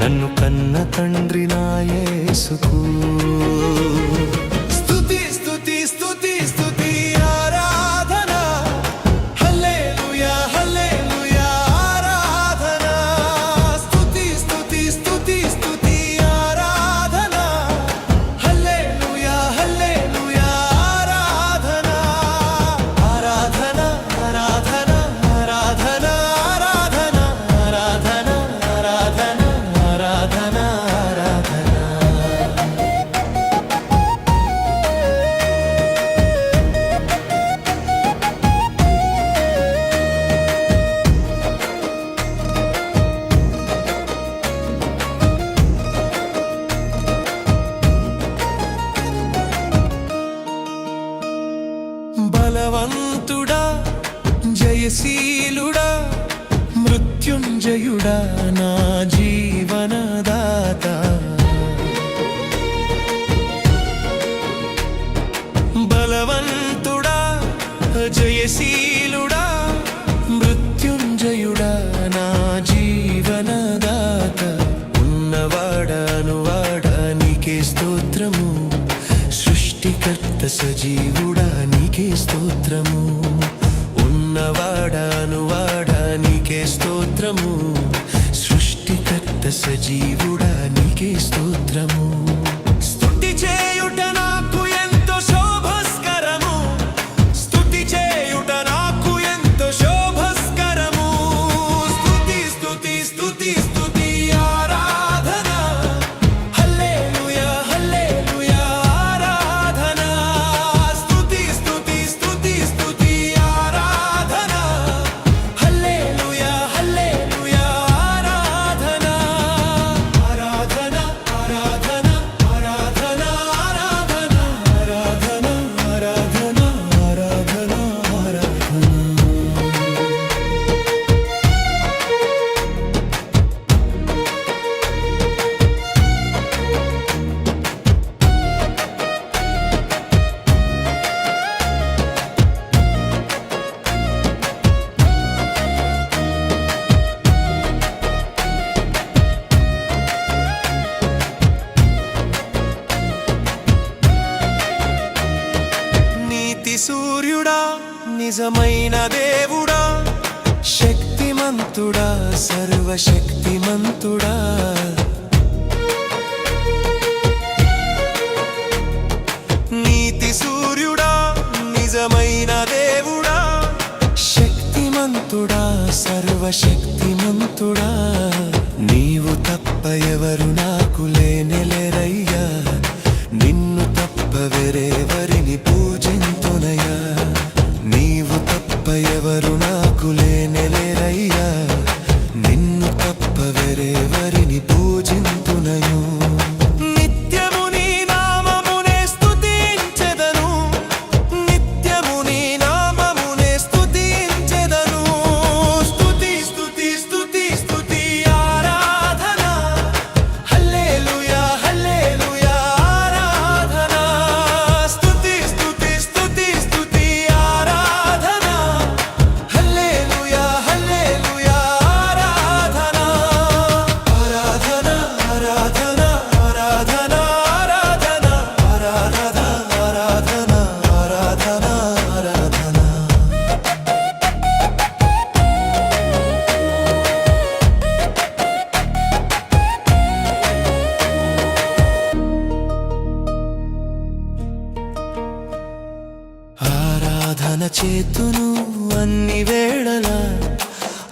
నన్ను కన్న తండ్రి నా బలవంతుడా జయశీలుడా మృత్యుంజయుడా నా జీవనదాత. బలవంతుడా జయశీ నీకే స్తోత్రము. ఉన్నవాడానువాడా నీకే స్తోత్రము. సృష్టికర్త సజీవుడా నీకే స్తోత్రము. నిజమైన దేవుడా శక్తిమంతుడా సర్వశక్తిమంతుడా. నీతి సూర్యుడా నిజమైన దేవుడా శక్తిమంతుడా సర్వశక్తిమంతుడా. నీవు తప్ప ఎవరు నాకు లేనెలెరయ్యా నిన్ను తప్ప వేరేవరిని పూజించ ఎవరు నాకు లే సాధన చేతును అన్ని వేళల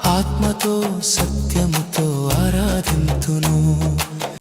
ఆత్మతో సత్యముతో ఆరాధింతును.